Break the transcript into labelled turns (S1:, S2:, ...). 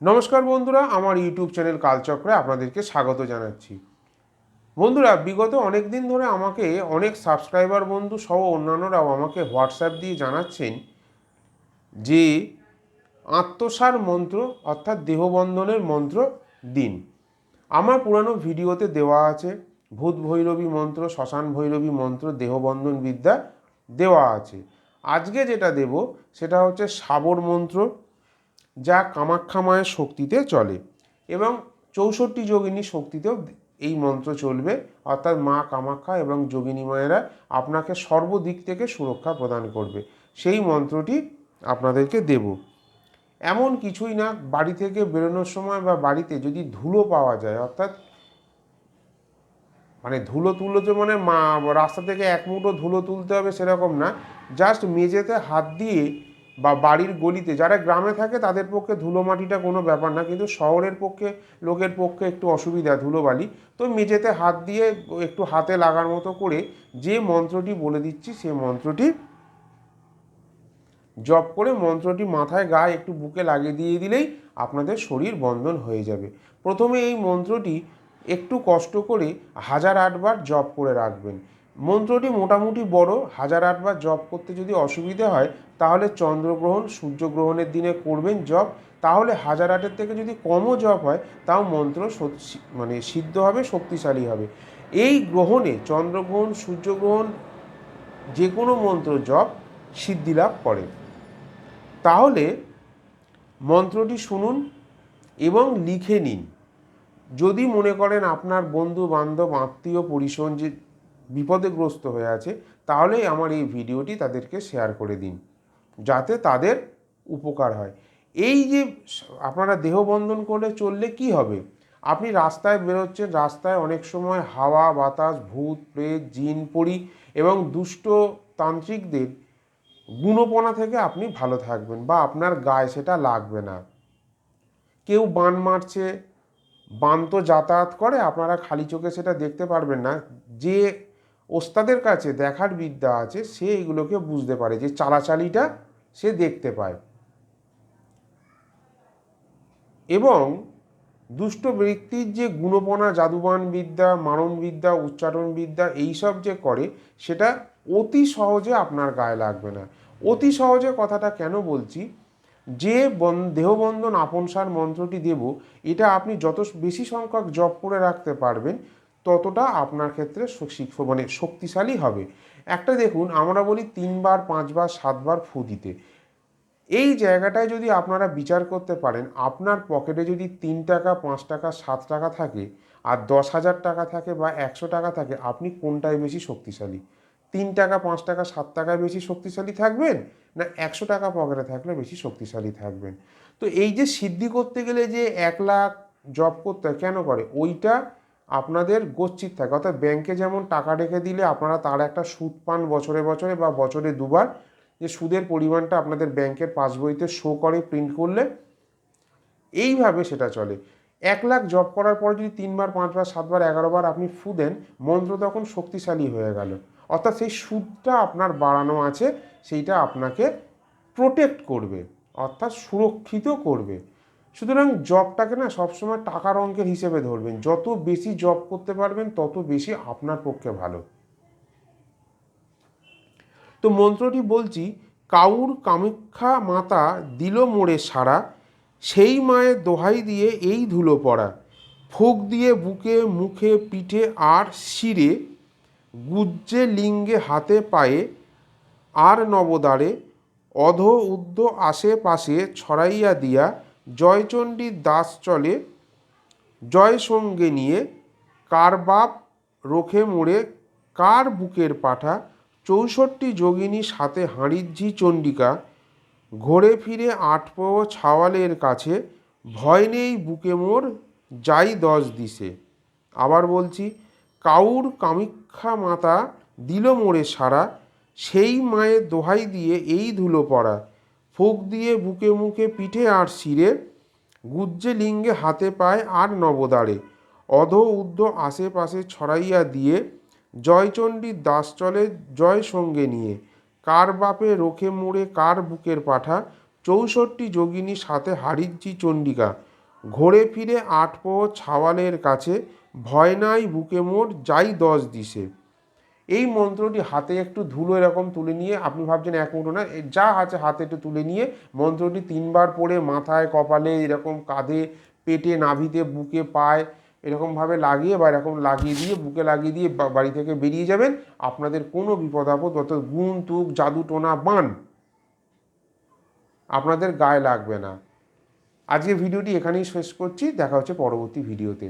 S1: নমস্কার বন্ধুরা, আমার ইউটিউব চ্যানেল কালচক্রে আপনাদেরকে স্বাগত জানাচ্ছি। বন্ধুরা, বিগত অনেক দিন ধরে আমাকে অনেক সাবস্ক্রাইবার বন্ধু সহ অন্যান্যরাও আমাকে হোয়াটসঅ্যাপ দিয়ে জানাচ্ছেন যে আত্মসার মন্ত্র অর্থাৎ দেহবন্ধনের মন্ত্র দিন। আমার পুরানো ভিডিওতে দেওয়া আছে, ভূত ভৈরবী মন্ত্র, শ্মশান ভৈরবী মন্ত্র, দেহবন্ধন বিদ্যা দেওয়া আছে। আজকে যেটা দেব, সেটা হচ্ছে সাবর মন্ত্র। যা কামাখ্যা মায়ের শক্তিতে চলে এবং চৌষট্টি যোগিনী শক্তিতেও এই মন্ত্র চলবে। অর্থাৎ মা কামাখ্যা এবং যোগিনী মায়েরা আপনাকে সর্বদিক থেকে সুরক্ষা প্রদান করবে। সেই মন্ত্রটি আপনাদেরকে দেব। এমন কিছুই না, বাড়ি থেকে বেরোনোর সময় বা বাড়িতে যদি ধুলো পাওয়া যায়, অর্থাৎ মানে ধুলো তুলো যে মানে মা, রাস্তা থেকে এক মুঠো ধুলো তুলতে হবে সেরকম না। জাস্ট মেঝেতে হাত দিয়ে বা বাড়ির গলিতে, যারা গ্রামে থাকে তাদের পক্ষে ধুলো মাটিটা কোনো ব্যাপার না, কিন্তু শহরের পক্ষে, লোকের পক্ষে একটু অসুবিধা ধুলোবালি তো মেঝেতে হাত দিয়ে একটু হাতে লাগার মতো করে যে মন্ত্রটি বলে দিচ্ছি, সে মন্ত্রটি জপ করে মন্ত্রটি মাথায় গায়ে একটু বুকে লাগিয়ে দিয়ে দিলেই আপনাদের শরীর বন্ধন হয়ে যাবে। প্রথমে এই মন্ত্রটি একটু কষ্ট করে হাজার আটবার জপ করে রাখবেন। মন্ত্রটি মোটামুটি বড়, হাজার আটবার জপ করতে যদি অসুবিধে হয়, তাহলে চন্দ্রগ্রহণ, সূর্যগ্রহণের দিনে করবেন জপ। তাহলে হাজার আটের থেকে যদি কমও জপ হয়, তাও মন্ত্র মানে সিদ্ধ হবে, শক্তিশালী হবে। এই গ্রহণে চন্দ্রগ্রহণ, সূর্যগ্রহণ যে কোনো মন্ত্র জপ সিদ্ধি লাভ করে তাহলে মন্ত্রটি শুনুন এবং লিখে নিন। যদি মনে করেন আপনার বন্ধু বান্ধব আত্মীয়, পরিজন যে বিপদেগ্রস্ত হয়ে আছে, তাহলেই আমার এই ভিডিওটি তাদেরকে শেয়ার করে দিন, যাতে তাদের উপকার হয়। এই যে আপনারা দেহবন্ধন করে চললে কি হবে? আপনি রাস্তায় বেরোচ্ছেন, রাস্তায় অনেক সময় হাওয়া, বাতাস, ভূত, প্রেত, জিন, পরি এবং দুষ্ট তান্ত্রিকদের গুণপনা থেকে আপনি ভালো থাকবেন বা আপনার গায়ে সেটা লাগবে না। কেউ বান মারছে, বান তো যাতায়াত করে, আপনারা খালি চোখে সেটা দেখতে পারবেন না। যে ওস্তাদের কাছে দেখার বিদ্যা আছে, সে এগুলোকে বুঝতে পারে যে চালাচালিটা সে দেখতে পায়। এবং দুষ্ট ব্যক্তির যে গুণপনা জাদুবান বিদ্যা মারণ বিদ্যা উচ্চারণ বিদ্যা এইসব যে করে, সেটা অতি সহজে আপনার গায়ে লাগবে না। অতি সহজে কথাটা কেন বলছি? যে বন- দেহবন্ধন আপনসার মন্ত্রটি দেব, এটা আপনি যত বেশি সংখ্যক জপ করে রাখতে পারবেন ততটা আপনার ক্ষেত্রে মানে শক্তিশালী হবে। একটা দেখুন, আমরা বলি তিনবার, পাঁচবার, সাতবার ফু দিতে। এই জায়গাটায় যদি আপনারা বিচার করতে পারেন, আপনার পকেটে যদি তিন টাকা, পাঁচ টাকা, সাত টাকা থাকে আর দশ হাজার টাকা থাকে বা একশো টাকা থাকে, আপনি কোনটায় বেশি শক্তিশালী? তিন টাকা, পাঁচ টাকা, সাত টাকায় বেশি শক্তিশালী থাকবেন না একশো টাকা পকেটে থাকলে বেশি শক্তিশালী থাকবেন? তো এই যে সিদ্ধি করতে গেলে যে এক লাখ জব করতে কেন করে? ওইটা আপনাদের গচ্ছিত থাকে। অর্থাৎ ব্যাংকে যেমন টাকা রেখে দিলে আপনারা তার একটা সুদ পান বছরে বছরে বা বছরে দুবার। যে সুদের পরিমাণটা আপনাদের ব্যাংকের পাসবইতে শো করে প্রিন্ট করলে এইভাবে সেটা চলে। এক লাখ জব করার পর যদি তিনবার, পাঁচবার, সাতবার, এগারোবার আপনি ফু দেন, মন্ত্র তখন শক্তিশালী হয়ে গেল। অর্থাৎ সেই সুদটা আপনার বাড়ানো আছে, সেইটা আপনাকে প্রোটেক্ট করবে, অর্থাৎ সুরক্ষিত করবে। সুতরাং জবটাকে না সবসময় টাকার অঙ্কের হিসেবে ধরবেন। যত বেশি জব করতে পারবেন, তত বেশি আপনার পক্ষে ভালো। তো মন্ত্রটি বলছি, কাউর কামাখ্যা মাতা দিল মোড়ে সারা সেই মায়ের দোহাই দিয়ে এই ধুলো পড়া। ফুক দিয়ে বুকে, মুখে, পিঠে আর শিরে, গুজ্জে লিঙ্গে হাতে পায়ে আর নবদারে অধ উদ্ধ আশেপাশে ছড়াইয়া দিয়া জয়চণ্ডীর দাস চলে, জয় সঙ্গে নিয়ে কার বাপ রোখে মোড়ে, কার বুকের পাঠা, চৌষট্টি যোগিনী সাথে হাঁড়িঝি চণ্ডিকা ঘোরে ফিরে আটপো ছাওয়ালের কাছে, ভয় নেই বুকে মোর, যাই দশ দিশে। আবার বলছি, কাউর কামিক্ষা মাতা দিল মোড়ে সারা সেই মায়ের দোহাই দিয়ে এই ধুলো পড়া। ফোক দিয়ে বুকে মুখে পিঠে আর শিরে, গুজ্জে লিঙ্গে হাতে পায় আর নবদারে অধ উদ্ধ আশেপাশে ছড়াইয়া দিয়ে জয়চণ্ডীর দাস চলে জয় সঙ্গে নিয়ে, কার বাপে রোখে মুড়ে কার বুকের পাঠা, চৌষট্টি যোগিনী সাথে হারিজ্জি চণ্ডিকা, ঘোরে ফিরে আট প্রহর ছাওয়ালের কাছে, ভয় নাই বুকে মোর যাই দশ দিশে। এই মন্ত্রটি হাতে একটু ধুলো এরকম তুলে নিয়ে, আপনি ভাবছেন এক মুঠো না যা আছে হাতে একটু তুলে নিয়ে মন্ত্রটি তিনবার পড়ে মাথায়, কপালে এরকম কাঁধে, পেটে, নাভিতে, বুকে, পায় এরকমভাবে লাগিয়ে বা এরকম লাগিয়ে দিয়ে, বুকে লাগিয়ে দিয়ে বাড়ি থেকে বেরিয়ে যাবেন, আপনাদের কোনো বিপদ আপদ অত গুণ তুক, জাদু, টোনা, বান আপনাদের গায়ে লাগবে না। আজকে ভিডিওটি এখানেই শেষ করছি, দেখা হচ্ছে পরবর্তী ভিডিওতে।